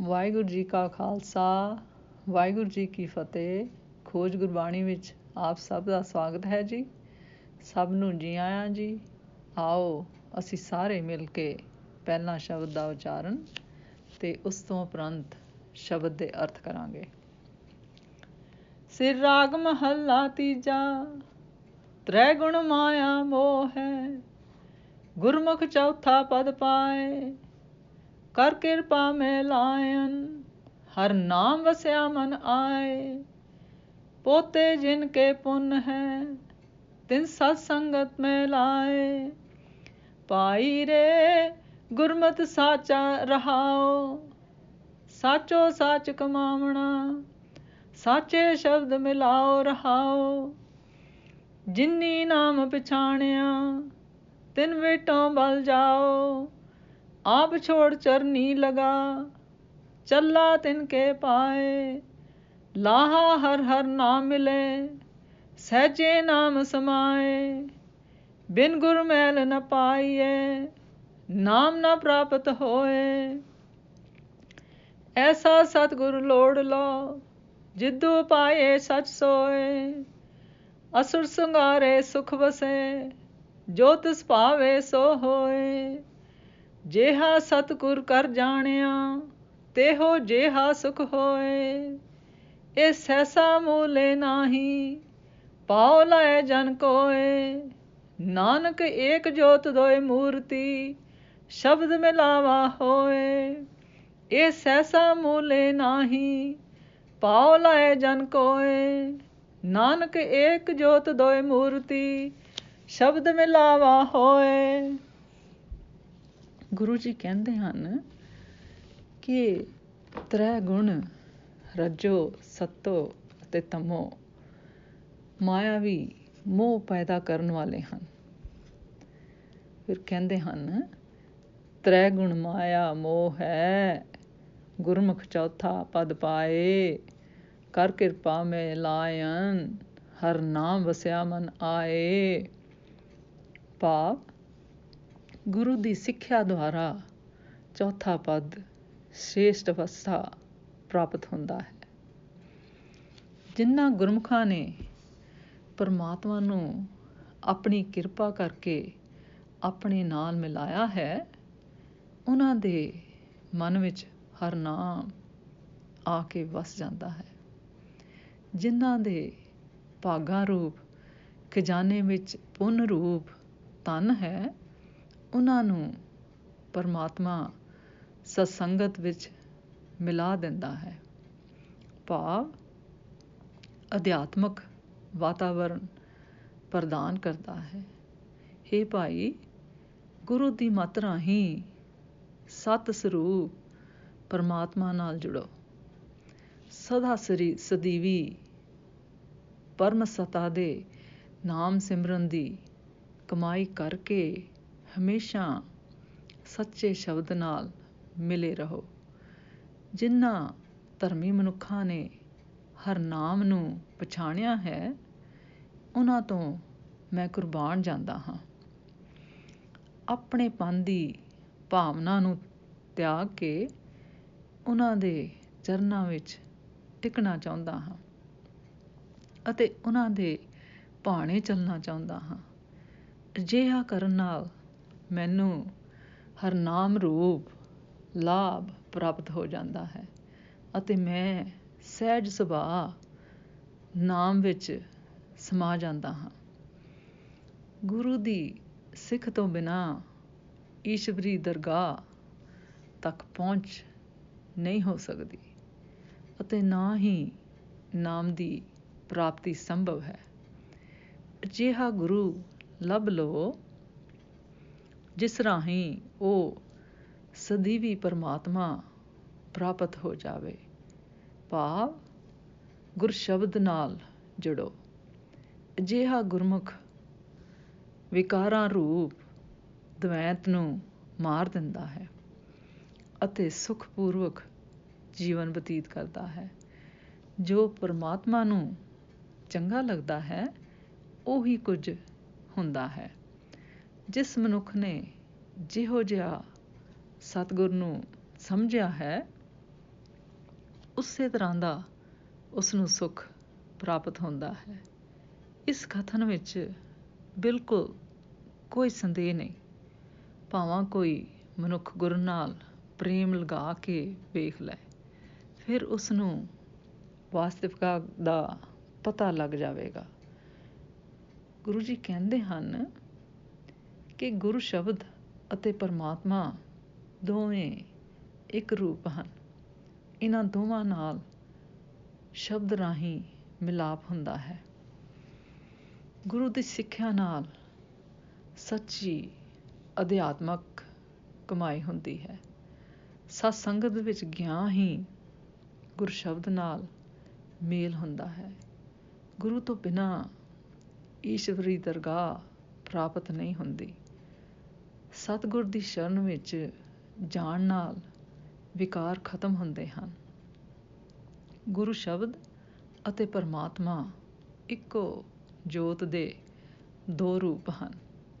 ਵਾਹਿਗੁਰੂ ਜੀ ਕਾ ਖਾਲਸਾ, ਵਾਹਿਗੁਰੂ ਜੀ ਕੀ ਫਤਿਹ। ਖੋਜ ਗੁਰਬਾਣੀ ਵਿੱਚ ਆਪ ਸਭ ਦਾ ਸਵਾਗਤ ਹੈ ਜੀ। ਸਭ ਨੂੰ ਜੀ ਆਇਆਂ ਜੀ। ਆਓ, ਅਸੀਂ ਸਾਰੇ ਮਿਲ ਕੇ ਪਹਿਲਾ ਸ਼ਬਦ ਦਾ ਉਚਾਰਨ ਤੇ ਉਸ ਤੋਂ ਉਪਰੰਤ ਸ਼ਬਦ ਦੇ ਅਰਥ ਕਰਾਂਗੇ। ਸਿਰ ਰਾਗ ਮਹੱਲਾ ਤੀਜਾ ਤ੍ਰੈ ਗੁਣ ਮਾਇਆ ਮੋਹ ਹੈ। ਗੁਰਮੁਖ ਚੌਥਾ ਪਦ ਪਾਏ ਕਰ ਕਿਰਪਾ ਮੈਂ ਲਾਇਨ। ਹਰ ਨਾਮ ਵਸਿਆ ਮਨ ਆਏ। ਪੋਤੇ ਜਿਨ ਕੇ ਪੁੰਨ ਹੈ, ਤਿਨ ਸਤ ਸੰਗਤ ਮੈਂ ਲਾਏ। ਪਾਈ ਰੇ, ਗੁਰਮਤ ਸਾਚਾ ਰਹਾਓ। ਸਾਚੋ ਸਾਚ ਕਮਾਵਣਾ, ਸਾਚੇ ਸ਼ਬਦ ਮਿਲਾਓ, ਰਹਾਓ। ਜਿਨੀ ਨਾਮ ਪਛਾਣਿਆ, ਤਿਨ ਵੇਟੋਂ ਬਲ ਜਾਓ। ਆਪ ਛੋੜ ਚਰਨੀ ਲਗਾ। ਚੱਲਾ ਤਿਨ ਕੇ ਪਾਏ। ਲਾਹਾ ਹਰ ਹਰ ਨਾਮ ਮਿਲੇ। ਸਹਜੇ ਨਾਮ ਸਮਾਏ। ਬਿਨ ਗੁਰ ਮੈਲ ਨ ਪਾਈਏ। ਨਾਮ ਨ ਪ੍ਰਾਪਤ ਹੋਏ। ਐਸਾ ਸਤਿਗੁਰ ਲੋੜ ਲੋ ਜਿੱਦੂ ਪਾਏ ਸਚ ਸੋਏ। ਅਸੁਰ ਸੰਗਾਰੇ ਸੁਖ ਵਸੇ। ਜੋ ਤਿਸ ਭਾਵੇ ਸੋ ਹੋਏ। ਜੇਹਾ ਸਤਿਗੁਰ ਕਰ ਜਾਣਿਆ, ਤੇਹੋ ਜੇਹਾ ਸੁਖ ਹੋਏ। ਇਹ ਸੈਸਾ ਮੂਲੇ ਨਾਹੀ, ਪਾਉ ਲੈ ਜਨ ਕੋਏ। ਨਾਨਕ ਏਕ ਜੋਤ ਦੋਏ ਮੂਰਤੀ, ਸ਼ਬਦ ਮਿਲਾਵਾ ਹੋਏ। ਇਹ ਸੈਸਾ ਮੂਲੇ ਨਾਹੀ, ਪਾਉ ਲੈ ਜਨ ਕੋਏ। ਨਾਨਕ ਏਕ ਜੋਤ ਦੋਏ ਮੂਰਤੀ, ਸ਼ਬਦ ਮਿਲਾਵਾ ਹੋਏ। ਗੁਰੂ ਜੀ ਕਹਿੰਦੇ ਹਨ ਕਿ ਤ੍ਰੈ ਗੁਣ ਰਜੋ, ਸਤੋ ਅਤੇ ਤਮੋ। ਮਾਇਆਵੀ ਮੋਹ ਪੈਦਾ ਕਰਨ ਵਾਲੇ ਹਨ। ਫਿਰ ਕਹਿੰਦੇ ਹਨ, ਤ੍ਰੈ ਗੁਣ ਮਾਇਆ ਮੋਹ ਹੈ, ਗੁਰਮੁਖ ਚੌਥਾ ਪਦ ਪਾਏ, ਕਰ ਕਿਰਪਾ ਮੇ ਲਾਇਨ, ਹਰ ਨਾਮ ਵਸਿਆ ਮਨ ਆਏ। ਭਾਵ ਗੁਰੂ ਦੀ ਸਿੱਖਿਆ ਦੁਆਰਾ ਚੌਥਾ ਪਦ ਸ੍ਰੇਸ਼ਟ ਅਵਸਥਾ ਪ੍ਰਾਪਤ ਹੁੰਦਾ ਹੈ। ਜਿਨ੍ਹਾਂ ਗੁਰਮੁਖਾਂ ਨੇ ਪਰਮਾਤਮਾ ਨੂੰ ਆਪਣੀ ਕਿਰਪਾ ਕਰਕੇ ਆਪਣੇ ਨਾਲ ਮਿਲਾਇਆ ਹੈ, ਉਹਨਾਂ ਦੇ ਮਨ ਵਿੱਚ ਹਰ ਨਾਮ ਆ ਕੇ ਵਸ ਜਾਂਦਾ ਹੈ। ਜਿਨ੍ਹਾਂ ਦੇ ਭਾਗਾ ਰੂਪ ਖਜ਼ਾਨੇ ਵਿੱਚ ਪੁੰਨ ਰੂਪ ਤਨ ਹੈ ਉਹਨਾਂ ਨੂੰ ਪਰਮਾਤਮਾ ਸਤਸੰਗਤ ਵਿੱਚ ਮਿਲਾ ਦਿੰਦਾ ਹੈ। ਭਾਵ ਅਧਿਆਤਮਕ ਵਾਤਾਵਰਣ ਪ੍ਰਦਾਨ ਕਰਦਾ ਹੈ। हे ਭਾਈ, ਗੁਰੂ ਦੀ ਮਤ ਰਾਹੀਂ ਸਤ ਸਰੂਪ ਪਰਮਾਤਮਾ ਨਾਲ ਜੁੜੋ। ਸਦਾ ਸਰੀ, ਸਦੀਵੀ ਪਰਮ ਸਤਾ ਦੇ ਨਾਮ ਸਿਮਰਨ ਦੀ ਕਮਾਈ ਕਰਕੇ ਹਮੇਸ਼ਾ ਸੱਚੇ ਸ਼ਬਦ ਨਾਲ ਮਿਲੇ ਰਹੋ। ਜਿਨ੍ਹਾਂ ਧਰਮੀ ਮਨੁੱਖਾਂ ਨੇ ਹਰ ਨਾਮ ਨੂੰ ਪਛਾਣਿਆ ਹੈ, ਉਹਨਾਂ ਤੋਂ ਮੈਂ ਕੁਰਬਾਨ ਜਾਂਦਾ ਹਾਂ। ਆਪਣੇ ਪੰਨ ਦੀ ਭਾਵਨਾ ਨੂੰ ਤਿਆਗ ਕੇ ਉਹਨਾਂ ਦੇ ਚਰਨਾਂ ਵਿੱਚ ਟਿਕਣਾ ਚਾਹੁੰਦਾ ਹਾਂ ਅਤੇ ਉਹਨਾਂ ਦੇ ਭਾਣੇ ਚੱਲਣਾ ਚਾਹੁੰਦਾ ਹਾਂ। ਅਜਿਹਾ ਕਰਨ ਨਾਲ ਮੈਨੂੰ ਹਰਨਾਮ ਰੂਪ, ਲਾਭ ਪ੍ਰਾਪਤ ਹੋ ਜਾਂਦਾ ਹੈ ਅਤੇ ਮੈਂ ਸਹਿਜ ਸੁਭਾਅ ਨਾਮ ਵਿੱਚ ਸਮਾ ਜਾਂਦਾ ਹਾਂ। ਗੁਰੂ ਦੀ ਸਿੱਖ ਤੋਂ ਬਿਨਾ ਈਸ਼ਵਰੀ ਦਰਗਾਹ ਤੱਕ ਪਹੁੰਚ ਨਹੀਂ ਹੋ ਸਕਦੀ ਅਤੇ ਨਾ ਹੀ ਨਾਮ ਦੀ ਪ੍ਰਾਪਤੀ ਸੰਭਵ ਹੈ। ਅਜਿਹਾ ਗੁਰੂ ਲੱਭ ਲਵੋ ਜਿਸ ਰਾਹੀਂ ਉਹ ਸਦੀਵੀ ਪਰਮਾਤਮਾ ਪ੍ਰਾਪਤ ਹੋ ਜਾਵੇ। ਭਾਵ ਗੁਰ ਸ਼ਬਦ ਨਾਲ ਜੁੜੋ। ਅਜਿਹਾ ਗੁਰਮੁਖ ਵਿਕਾਰਾਂ ਰੂਪ ਦਵੈਤ ਨੂੰ ਮਾਰ ਦਿੰਦਾ ਹੈ ਅਤੇ ਸੁਖਪੂਰਵਕ ਜੀਵਨ ਬਤੀਤ ਕਰਦਾ ਹੈ। ਜੋ ਪਰਮਾਤਮਾ ਨੂੰ ਚੰਗਾ ਲੱਗਦਾ ਹੈ, ਉਹੀ ਕੁਝ ਹੁੰਦਾ ਹੈ। ਜਿਸ ਮਨੁੱਖ ਨੇ ਜਿਹੋ ਜਿਹਾ ਸਤਿਗੁਰ ਨੂੰ ਸਮਝਿਆ ਹੈ, ਉਸੇ ਤਰ੍ਹਾਂ ਦਾ ਉਸ ਨੂੰ ਸੁੱਖ ਪ੍ਰਾਪਤ ਹੁੰਦਾ ਹੈ। ਇਸ ਕਥਨ ਵਿੱਚ ਬਿਲਕੁਲ ਕੋਈ ਸੰਦੇਹ ਨਹੀਂ। ਭਾਵਾਂ ਕੋਈ ਮਨੁੱਖ ਗੁਰੂ ਨਾਲ ਪ੍ਰੇਮ ਲਗਾ ਕੇ ਵੇਖ ਲੈ, ਫਿਰ ਉਸ ਨੂੰ ਵਾਸਤਵਿਕਤਾ ਦਾ ਪਤਾ ਲੱਗ ਜਾਵੇਗਾ। ਗੁਰੂ ਜੀ ਕਹਿੰਦੇ ਹਨ ਕਿ ਗੁਰੂ ਸ਼ਬਦ ਅਤੇ ਪਰਮਾਤਮਾ ਦੋਵੇਂ ਇੱਕ ਰੂਪ ਹਨ। ਇਹਨਾਂ ਦੋਵਾਂ ਨਾਲ ਸ਼ਬਦ ਰਾਹੀਂ ਮਿਲਾਪ ਹੁੰਦਾ ਹੈ। ਗੁਰੂ ਦੀ ਸਿੱਖਿਆ ਨਾਲ ਸੱਚੀ ਅਧਿਆਤਮਕ ਕਮਾਈ ਹੁੰਦੀ ਹੈ। ਸਤ ਸੰਗਤ ਵਿੱਚ ਗਿਆ ਹੀ ਗੁਰ ਸ਼ਬਦ ਨਾਲ ਮੇਲ ਹੁੰਦਾ ਹੈ। ਗੁਰੂ ਤੋਂ ਬਿਨਾ ਈਸ਼ਵਰੀ ਦਰਗਾਹ ਪ੍ਰਾਪਤ ਨਹੀਂ ਹੁੰਦੀ। ਸਤਿਗੁਰ ਦੀ ਸ਼ਰਨ ਵਿੱਚ ਜਾਣ ਨਾਲ ਵਿਕਾਰ ਖਤਮ ਹੁੰਦੇ ਹਨ। ਗੁਰੂ ਸ਼ਬਦ ਅਤੇ ਪਰਮਾਤਮਾ ਇੱਕੋ ਜੋਤ ਦੇ ਦੋ ਰੂਪ ਹਨ,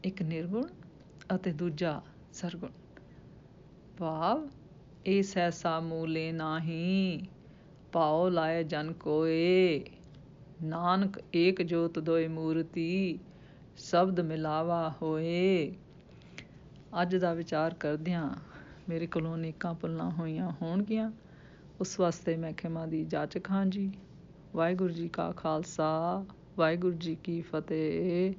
ਇੱਕ ਨਿਰਗੁਣ ਅਤੇ ਦੂਜਾ ਸਰਗੁਣ। ਭਾਵ ਇਸ ਐਸਾ ਮੂਲੇ ਨਾਹੀ ਪਾਉ ਲਾਏ ਜਨ ਕੋਏ। ਨਾਨਕ ਏਕ ਜੋਤ ਦੋਏ ਮੂਰਤੀ, ਸ਼ਬਦ ਮਿਲਾਵਾ ਹੋਏ। ਅੱਜ ਦਾ ਵਿਚਾਰ ਕਰਦਿਆਂ ਮੇਰੇ ਕੋਲੋਂ ਅਨੇਕਾਂ ਪੁੱਲਾਂ ਹੋਈਆਂ ਹੋਣਗੀਆਂ। ਉਸ ਵਾਸਤੇ ਮੈਂ ਖਿਮਾ ਦੀ ਜਾਚਕ ਹਾਂ ਜੀ। ਵਾਹਿਗੁਰੂ ਜੀ ਕਾ ਖਾਲਸਾ, ਵਾਹਿਗੁਰੂ ਜੀ ਕੀ ਫਤਿਹ।